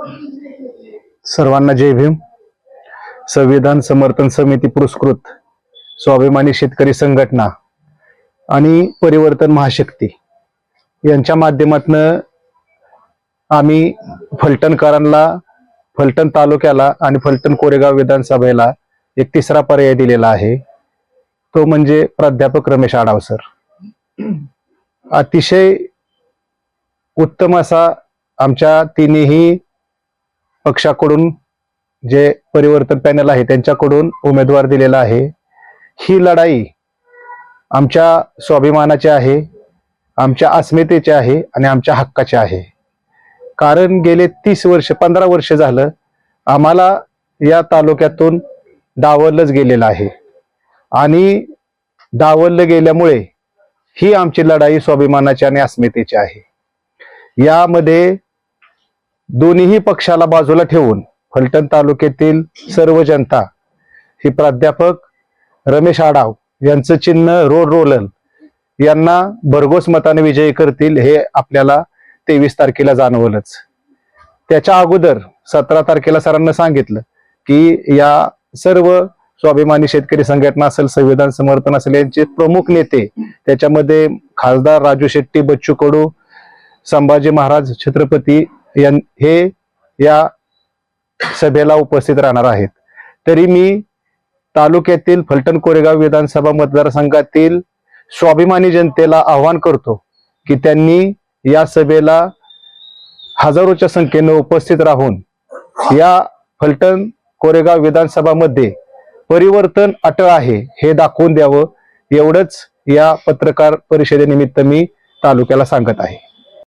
सर्वांना जय भीम. संविधान समर्थन समिती पुरस्कृत स्वाभिमानी शेतकरी संघटना आणि परिवर्तन महाशक्ती यांच्या माध्यमातनं आम्ही फलटणकरांना फलटण तालुक्याला आणि फलटण कोरेगाव विधानसभेला एक तिसरा पर्याय दिलेला आहे. तो म्हणजे प्राध्यापक रमेश आडाव सर. अतिशय उत्तम असा आमच्या तिन्ही पक्षाकडून जे परिवर्तन पॅनल आहे त्यांच्याकडून उमेदवार दिलेला आहे. ही लढाई आमच्या स्वाभिमानाची आहे आमच्या अस्मितेची आहे आणि आमच्या हक्काची आहे. कारण गेले तीस वर्ष पंधरा वर्ष झालं आम्हाला या तालुक्यातून डावललंच गेलेलं आहे. आणि डावललं गेल्यामुळे ही आमची लढाई स्वाभिमानाची आणि अस्मितेची आहे. यामध्ये दोन्हीही पक्षाला बाजूला ठेवून फलटण तालुक्यातील सर्व जनता ही प्राध्यापक रमेश आडाव यांचं चिन्ह रोड रोलन यांना भरघोस मताने विजयी करतील हे आपल्याला तेवीस तारखेला जाणवलंच. त्याच्या अगोदर सतरा तारखेला सरांना सांगितलं की या सर्व स्वाभिमानी शेतकरी संघटना असेल संविधान समर्थन असेल यांचे प्रमुख नेते त्याच्यामध्ये खासदार राजू शेट्टी बच्चू कडू संभाजी महाराज छत्रपती हे या सभेला उपस्थित राहणार आहेत. तरी मी तालुक्यातील फलटण कोरेगाव विधानसभा मतदारसंघातील स्वाभिमानी जनतेला आवाहन करतो की त्यांनी या सभेला हजारोच्या संख्येनं उपस्थित राहून या फलटण कोरेगाव विधानसभामध्ये परिवर्तन अटळ आहे हे दाखवून द्यावं एवढंच या पत्रकार परिषदेनिमित्त मी तालुक्याला सांगत आहे.